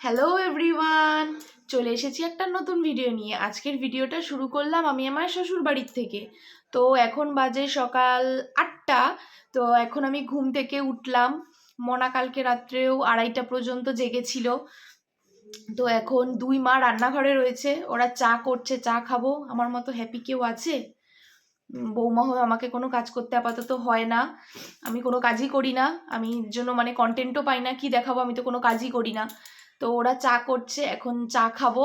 Hello everyone চলে এসেছি একটা নতুন ভিডিও নিয়ে। আজকের ভিডিওটা শুরু করলাম আমি আমার শ্বশুর বাড়ির থেকে। তো এখন বাজে সকাল আটটা। তো এখন আমি ঘুম থেকে উঠলাম। মনা কালকে রাত্রেও আড়াইটা পর্যন্ত জেগেছিল। তো এখন দুই মা রান্নাঘরে রয়েছে। ওরা চা করছে, চা খাব। আমার মতো হ্যাপি কেউ আছে? বৌমা হয়ে আমাকে কোনো কাজ করতে আপাতত হয় না। আমি কোনো কাজই করি না। আমি জন্য মানে কন্টেন্টও পাই না। কি দেখাবো? আমি তো কোনো কাজই করি না। তো ওরা চা করছে, এখন চা খাব।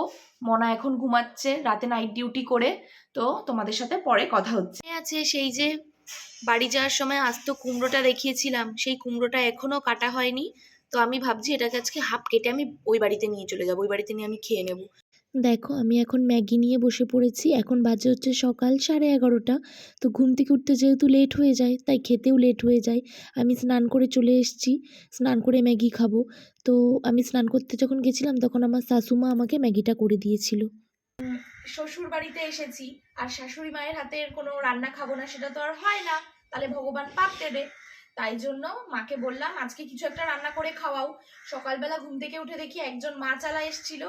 মনা এখন ঘুমাচ্ছে, রাতে নাইট ডিউটি করে। তো তোমাদের সাথে পরে কথা হচ্ছে। আছে সেই যে বাড়ি যাওয়ার সময় আজ তো কুমড়োটা দেখিয়েছিলাম, সেই কুমড়োটা এখনও কাটা হয়নি। তো আমি ভাবছি এটাকে আজকে হাফ কেটে আমি ওই বাড়িতে নিয়ে চলে যাব, ওই বাড়িতে নিয়ে আমি খেয়ে নেব। দেখো, আমি এখন ম্যাগি নিয়ে বসে পড়েছি। এখন বাজে হচ্ছে সকাল সাড়ে এগারোটা। তো ঘুম থেকে উঠতে যেহেতু লেট হয়ে যায়, তাই খেতেও লেট হয়ে যায়। আমি স্নান করে চলে এসেছি। স্নান করে ম্যাগি খাব। তো আমি স্নান করতে যখন গেছিলাম, তখন আমার শাশুমা আমাকে ম্যাগিটা করে দিয়েছিল। শ্বশুর বাড়িতে এসেছি, আর শাশুড়ি মায়ের হাতের কোনো রান্না খাব না, সেটা তো আর হয় না। তাহলে ভগবান পাপ দেবে। তাই জন্য মাকে বললাম, আজকে কিছু একটা রান্না করে খাওয়াও। সকালবেলা ঘুম থেকে উঠে দেখি একজন মা চালা এসেছিল।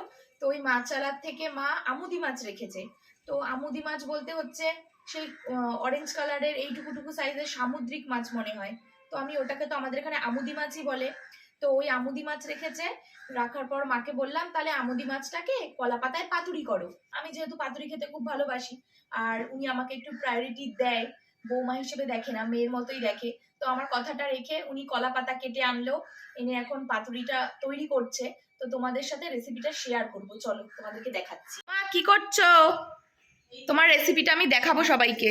তো ওই মাছালার থেকে মা আমুদি মাছ রেখেছে। তো আমুদি মাছ বলতে হচ্ছে সেই অরেঞ্জ কালারের এইটুকুটুকু সাইজের সামুদ্রিক মাছ মনে হয়। তো আমি ওটাকে তো আমাদের এখানে আমুদি মাছই বলে। তো ওই আমুদি মাছ রেখেছে, রাখার পর মাকে বললাম, তাহলে আমুদি মাছটাকে কলা পাতায় পাতুরি করো। আমি যেহেতু পাতুরি খেতে খুব ভালোবাসি, আর উনি আমাকে একটু প্রায়োরিটি দেয়, বৌমা হিসেবে দেখে না, মেয়ের মতোই দেখে। তো আমার কথাটা রেখে উনি কলা পাতা কেটে আনলো, এনে এখন পাতুরিটা তৈরি করছে। তো তোমাদের সাথে রেসিপিটা শেয়ার করব। চলো তোমাদেরকে দেখাচ্ছি। মা কি করছ? তোমার রেসিপিটা আমি দেখাবো সবাইকে।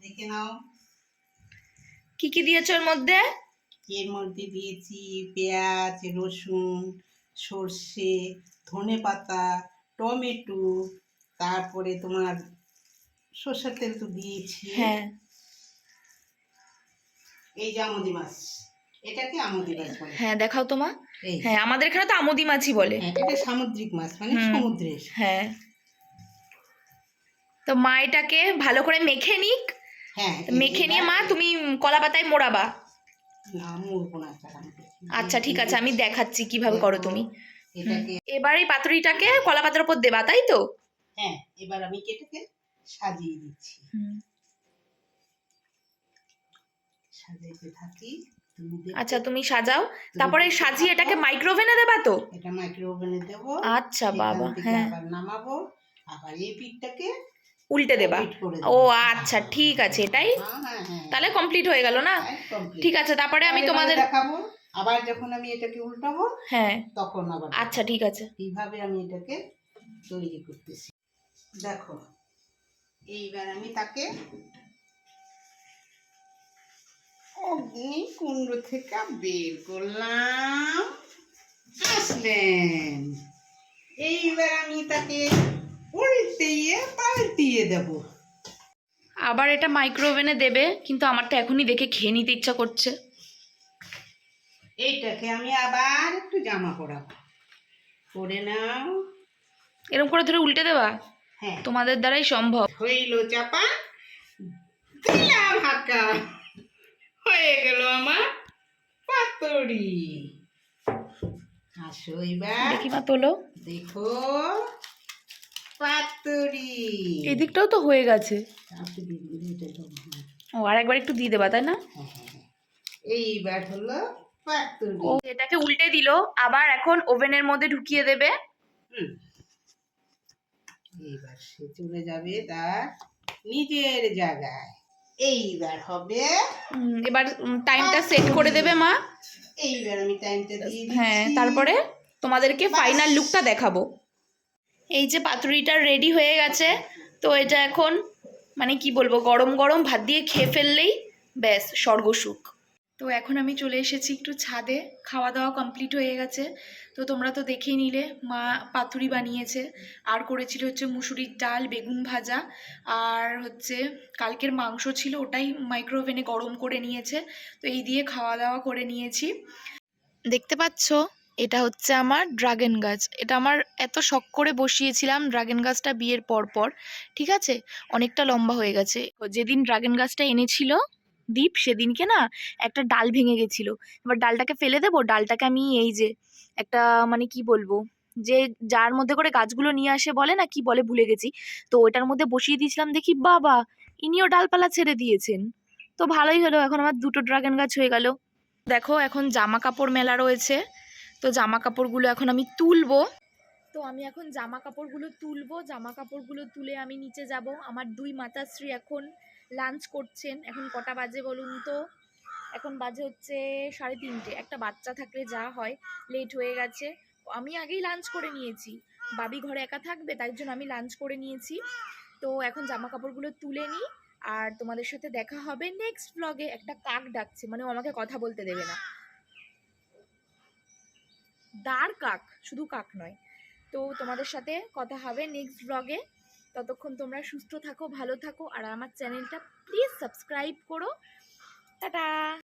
দেখে নাও। কি কি দিয়েছ এর মধ্যে? এর মধ্যে দিয়েছি পেঁয়াজ রসুন সর্ষে ধনে পাতা টমেটো তারপরে তোমার সর্ষের তেল তো দিয়েছি। হ্যাঁ। এই যে আমুদি মাছ। এটাকে আমুদি মাছ বলে। হ্যাঁ দেখাও তোমা এই হ্যাঁ আমাদের এখানে তো আমুদি মাছই বলে। হ্যাঁ, এটা সামুদ্রিক মাছ মানে। সমুদ্রের। হ্যাঁ। তো মা এটাকে ভালো করে মেখে নিক। হ্যাঁ মেখে নিয়ে মা তুমি কলা পাতায় মোড়াবা। আচ্ছা ঠিক আছে আমি দেখাচ্ছি কীভাবে করো তুমি। এবার এই পাতুরিটাকে কলা পাতার উপর দেবা তাই তো? হ্যাঁ এবার আমি কেটেকে সাজিয়ে দিচ্ছি। সাজাইতে থাকি। আচ্ছা তুমি সাজাও। তারপরে সাজিয়ে এটাকে মাইক্রোওভেনে দেবা তো? এটা মাইক্রো ওভেনে দেবো। আচ্ছা বাবা হ্যাঁ। আবার নামাবো। আবার এই পিঠটাকে উল্টে দেবা। ও আচ্ছা ঠিক আছে এটাই? হ্যাঁ, হ্যাঁ, হ্যাঁ। তাহলে কমপ্লিট হয়ে গেল না? ঠিক আছে তারপরে আমি তোমাদের দেখাবো। আবার যখন আমি এটাকে উল্টাবো হ্যাঁ। তখন আবার আচ্ছা ঠিক আছে। এইভাবে আমি এটাকে তৈরি করতেছি। দেখো এইবার আমি তাকে অগ্নি কুণ্ড থেকে বের করলাম। আসলেন। এইবার আমি তাকে উল্টিয়ে পাল্টিয়ে দেব। আবার এটা মাইক্রোওভেনে দেবে কিন্তু আমার তো এখনই দেখে খেয়ে নিতে ইচ্ছা করছে। এইটাকে আমি আবার একটু জামা পরাবো। পরে নাও। এরকম করে ধরে উল্টে দেবা? হ্যাঁ। তোমাদের দ্বারাই সম্ভব। হইল চাপা দিলাম হাঁকা হয়ে গেল আমার পাতড়ি আসো এবার। দেখি মা তোলো। দেখো পাতড়ি এই দিকটাও তো হয়ে গেছে। ও আর একবার একটু দিয়ে দেবা তাই না? হ্যাঁ, হ্যাঁ, হ্যাঁ। এইবার হলো পাতড়ি ও এটাকে উল্টে দিল আবার এখন ওভেনের মধ্যে ঢুকিয়ে দেবে। হুম। এইবার সে চলে যাবে তার নিজের জায়গায়। এইবার হবে। এবার টাইমটা সেট করে দেবে মা। এইবার আমি টাইমটা দিয়ে হ্যাঁ তারপরে তোমাদেরকে ফাইনাল লুকটা দেখাবো। এই যে পাতুরিটা রেডি হয়ে গেছে তো এটা এখন মানে কি বলব গরম গরম ভাত দিয়ে খেয়ে ফেললেই ব্যাস স্বর্গসুখ। তো এখন আমি চলে এসেছি একটু ছাদে খাওয়া দাওয়া কমপ্লিট হয়ে গেছে। তো তোমরা তো দেখেই নিলে, মা পাতুরি বানিয়েছে। আর করেছিল হচ্ছে মুসুরির ডাল, বেগুন ভাজা। আর হচ্ছে কালকের মাংস ছিল, ওটাই মাইক্রোওভেনে গরম করে নিয়েছে। তো এই দিয়ে খাওয়া দাওয়া করে নিয়েছি। দেখতে পাচ্ছ? এটা হচ্ছে আমার ড্রাগন গাছ। এটা আমার এত শখ করে বসিয়েছিলাম ড্রাগন গাছটা বিয়ের পর পর ঠিক আছে? অনেকটা লম্বা হয়ে গেছে। যেদিন ড্রাগন গাছটা এনেছিল দীপ সেদিনকে না একটা ডাল ভেঙে গেছিল। এবার ডালটাকে ফেলে দেবো, ডালটাকে আমি এই যে একটা মানে কি বলব, যে যার মধ্যে করে গাছগুলো নিয়ে আসে বলে না কি বলে ভুলে গেছি। তো ওইটার মধ্যে বসিয়ে দিয়েছিলাম দেখি বাবা, ইনিও ডালপালা ছেড়ে দিয়েছেন। তো ভালোই হলো, এখন আমার দুটো ড্রাগন গাছ হয়ে গেল। দেখো এখন জামা কাপড় মেলা রয়েছে, তো জামা কাপড়গুলো এখন আমি তুলবো। তো আমি এখন জামা কাপড়গুলো তুলবো জামা কাপড়গুলো তুলে আমি নিচে যাব। আমার দুই মাতাশ্রী এখন লাঞ্চ করছেন। এখন কটা বাজে বলুন তো? এখন বাজে হচ্ছে সাড়ে তিনটে। একটা বাচ্চা থাকলে যা হয় লেট হয়ে গেছে। আমি আগেই লাঞ্চ করে নিয়েছি। বাবি ঘরে একা থাকবে, তাই জন্য আমি লাঞ্চ করে নিয়েছি। তো এখন জামা কাপড়গুলো তুলে নিই আর তোমাদের সাথে দেখা হবে নেক্সট ব্লগে একটা কাক ডাকছে মানে ও আমাকে কথা বলতে দেবে না। দাঁড় কাক, শুধু কাক নয়। তো তোমাদের সাথে কথা হবে নেক্সট ব্লগে ততক্ষণ তোমরা সুস্থ থাকো ভালো থাকো আর আমার চ্যানেলটা প্লিজ সাবস্ক্রাইব করো। টাটা!